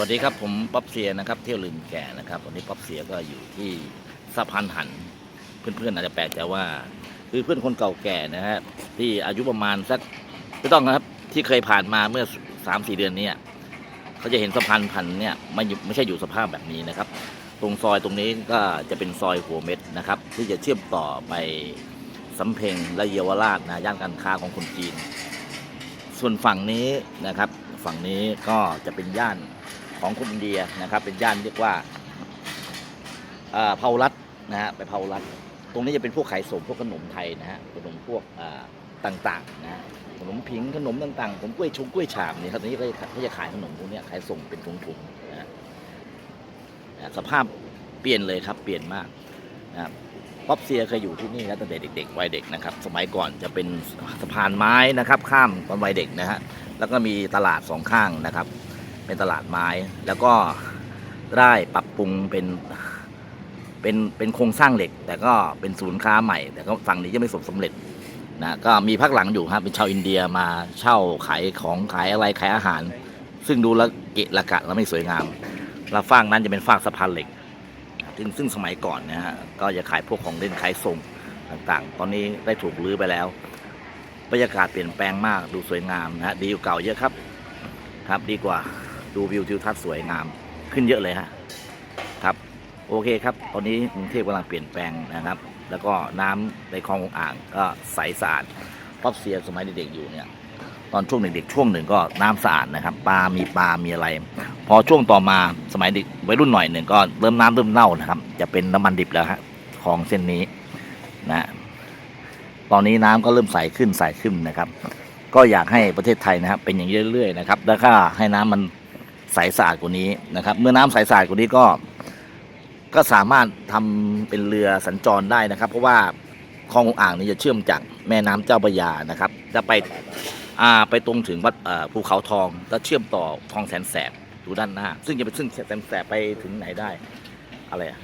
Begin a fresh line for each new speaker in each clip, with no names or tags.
วัสดีครับผมป๊อปเซียนะครับ เที่ยวลืมแก่นะครับวันนี้ป๊อปเซียก็อยู่ที่สะพานหัน เพื่อนๆอาจจะแปลกใจว่า คือเพื่อนคนเก่าแก่นะฮะที่อายุประมาณสักไม่ต้องนะครับที่เคยผ่านมาเมื่อสามสี่เดือนนี้เขาจะเห็นสะพานพันเนี่ยไม่ไม่ใช่อยู่สภาพแบบนี้นะครับ ตรงซอยตรงนี้ก็จะเป็นซอยหัวเม็ดนะครับ ที่จะเชื่อมต่อไปสำเพ็งและเยาวราชนะย่านการค้าของคนจีน ส่วนฝั่งนี้นะครับ ฝั่งนี้ก็จะเป็นย่าน ของคนอินเดียนะครับ เป็นย่านเรียกว่าเผารัดนะฮะไปเผารัดตรงนี้จะเป็นพวกขายส่งพวกขนมไทยนะฮะขนมพวกต่างๆนะฮะขนมผิงขนมต่างๆผมกล้วยชงกล้วยฉาบเนี่ยครับตรงนี้ก็จะเขาจะขายขนมพวกเนี้ยขายส่งเป็นถุงๆนะสภาพเปลี่ยนเลยครับเปลี่ยนมากนะครับป๊อปเซียเคยอยู่ที่นี่นะตั้งแต่เด็กๆวัยเด็กนะครับ สมัยก่อนจะเป็นสะพานไม้นะครับ ข้ามตอนวัยเด็กนะฮะแล้วก็มีตลาดสองข้างนะครับ เป็นตลาดไม้ แล้วก็ได้ปรับปรุงเป็นเป็นเป็นโครงสร้างเหล็ก แต่ก็เป็นศูนย์ค้าใหม่ แต่ก็ฝั่งนี้จะไม่สมสำเร็จนะก็มีพักหลังอยู่ครับเป็นชาวอินเดียมาเช่าขายของขายอะไรขายอาหาร ซึ่งดูล้วเกะระกะแล้วไม่สวยงามแล้วฟากนั้นจะเป็นฟากสะพานเหล็ก ซึ่งซึ่งสมัยก่อนนะฮะก็จะขายพวกของเล่นขายส่งต่างๆ ตอนนี้ได้ถูกรื้อไปแล้วบรรยากาศเปลี่ยนแปลงมากดูสวยงามนะฮะดีกว่าเก่าเยอะครับ ครับดีกว่า ดูวิวทิวทัศน์สวยงามขึ้นเยอะเลยฮะครับ โอเคครับ ตอนนี้กรุงเทพกำลังเปลี่ยนแปลงนะครับ แล้วก็น้ำในคลององอ่างก็ใสสะอาดป๊อปเซียสมัยเด็กๆอยู่เนี่ยตอนช่วงเด็กๆช่วงหนึ่งก็น้ำสะอาดนะครับปลา มีปลา มีอะไร พอช่วงต่อมาสมัยเด็กวัยรุ่นหน่อยหนึ่งก็เริ่มน้ำเริ่มเน่านะครับ จะเป็นน้ำมันดิบแล้วฮะคลองเส้นนี้นะตอนนี้น้ำก็เริ่มใสขึ้นใสขึ้นนะครับ ก็อยากให้ประเทศไทยนะครับเป็นอย่างเรื่อยๆนะครับแล้วก็ให้น้ำมัน ใสสะอาดกว่านี้นะครับ เมื่อน้ำใสสะอาดกว่านี้ก็ ก็สามารถทำเป็นเรือสัญจรได้นะครับ เพราะว่าคลององอ่างนี้จะเชื่อมจากแม่น้ำเจ้าพระยานะครับ จะไปอ่าไปตรงถึงวัดภูเขาทองแล้วเชื่อมต่อคลองแสนแสบอยู่ด้านหน้า ซึ่งจะไปซึ่งแสนแสบไปถึงไหนได้ อะไรอะ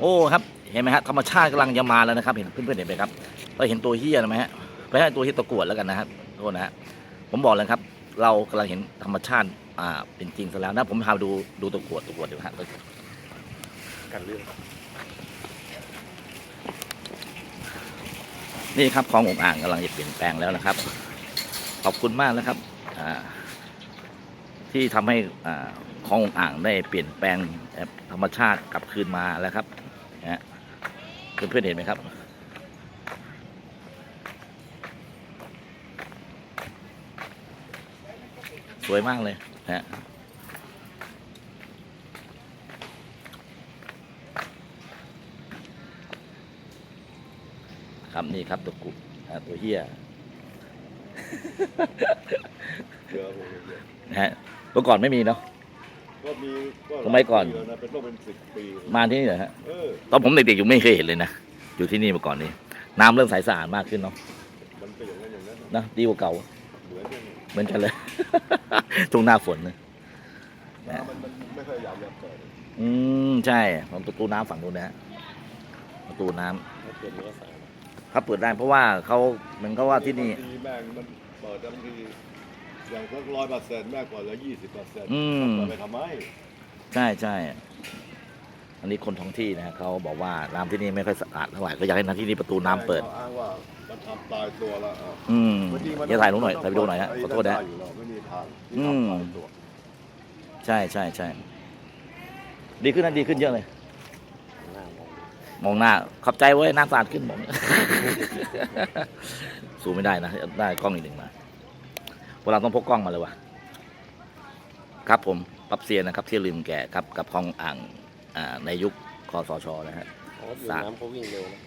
โอ้ครับเห็นไหมฮะธรรมชาติกำลังจะมาแล้วนะครับ เห็นเพื่อนๆเห็นไหมครับเราเห็นตัวเฮียไหมฮะไม่ใช่ตัวเฮียตะกรวดแล้วกันนะครับโทษนะฮะผมบอกเลยครับ เรากำลังเห็นธรรมชาติอ่าเป็นจริงซะแล้วนะผมพาไปดูดูตะกรวดตะกรวดเดี๋ยวฮะ
กันเรื่อง
นี่ครับคลององอ่างกำลังจะเปลี่ยนแปลงแล้วนะครับ ขอบคุณมากนะครับอ่าที่ทำให้อ่าคลององอ่างได้เปลี่ยนแปลงธรรมชาติกลับคืนมาแล้วครับนะฮะเพื่อนๆเห็นไหมครับ วยมากเลยนะฮะครับนี่ครับตัวกุอ่าตัวเฮีย
เยอะผมเยอะ
นะฮะเมื่อก่อนไม่มีเนาะ
ก็มีก็
สมัยก่อน
หลาปีแล้วนะเป็นต้องเป็นสิบปี
มาที่นี่เหรอฮะ
เออ
ตอนผมเด็กๆอยู่ไม่เคยเห็นเลยนะอยู่ที่นี่มาก่อนนี้ น้ำเริ่มใสสะอาดมากขึ้นเนาะ
มันเป็นอย่างนั้นอย่างนั้น
นะดีกว่าเก่า
เหมือนกัน
เหมือนกันเลย ช่วงหน้าฝนนะ
น้ำมันมันไม่ค่อยอยากจะเปิด
อืมใช่ผมประตูน้ำฝั่งนู้นนะฮะประตูน้ำ
ถ้าเปิดมันก็ใส่
ครับเปิดได้เพราะว่าเขาเหมือนเขาว่าที่นี่
บางทีแม่งมันเปิดบางทีอย่างสักร้อยเปอร์เซ็นต์แม่งกว่าละยี่สิบเปอร์เซ็นต์
อืม
เปิดไปทำไม
ใช่ใช่ อันนี้คนท้องที่นะฮะเขาบอกว่าน้ำที่นี่ไม่ค่อยสะอาดเท่าไหร่ก็อยากให้น้ำที่นี่ประตูน้ำเปิด
แม่งก็อ้างว่ามันทำตายตัวแล้วอะ
อืม
จริงๆมัน
อย่าถ่ายลงหน่อยถ่ายวิดีโอหน่อยฮะขอโทษนะฮะ
ไอยู่แล้วไม่มีทางที่
อืม
ทำตายตัว
ใช่ใช่ใช่ดีขึ้นนะดีขึ้นเยอะเลย
หน้ามองดู
มองหน้าขอบใจเว้ยหน้าสะอาดขึ้นผมสู้ไม่ได้นะได้กล้องอีกหนึ่งมาพวกเราต้องพกกล้องมาเลยวะครับผม ปับเซียนะครับที่ลืมแก่ครับกับคลองอ่าง อ่าในยุคคอสชนะฮะ
อ๋ออยู่
สาม
น้ำเขาวิ่งเร็วนะ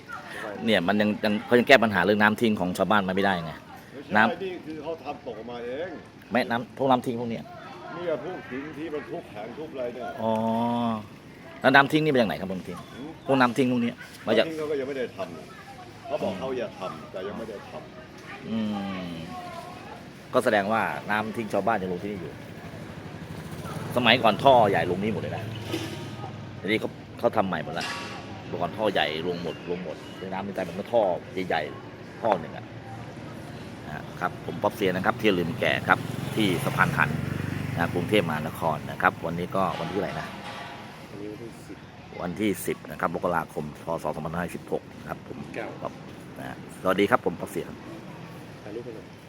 เนี่ยมันยังยังเขายังแก้ปัญหาเรื่องน้ำทิ้งของชาวบ้านมาไม่ได้ไง
ไม่ใช่
น้ำ
นี่คือเขาทำตกออกมาเอง
ไม่น้ำพวกน้ำทิ้งพวกเนี้ย
นี่พวกหินที่มันทุบแผงทุบอะไรเนี่ย
อ๋อแล้วน้ำทิ้งนี่มาจากไหนครับพวกน้ำทิ้ง
หืม
พวกน้ำทิ้งพวกเนี้ยมาจาก
ที่เขาก็ยังไม่ได้ทำเขาบอกเขาอย่าทำแต่ยังไม่ได้ท
อืมก็แสดงว่าน้ำทิ้งชาวบ้านยังลงที่นี่อยู่ สมัยก่อนท่อใหญ่ลงนี่หมดเลยนะ ทีนี้เขาเขาทำใหม่หมดแล้วเมื่อก่อนท่อใหญ่ลงหมดลงหมดในน้ำในใจมันก็ท่อใหญ่ๆท่อหนึ่งอะนะครับผมป๊อปเซียนะครับ ที่ลืมแก่ครับที่สะพานหันนะกรุงเทพมหานครนะครับ วันนี้ก็วันที่อะไหรนะ
อันนี้วันที่สิบ
วันที่ 10 นะครับมกราคมพศ2516ครับผม
เก้า
ครับนะสวัสดีครับผมป๊อปเสีย
ถ่ายรูปไปหน่อย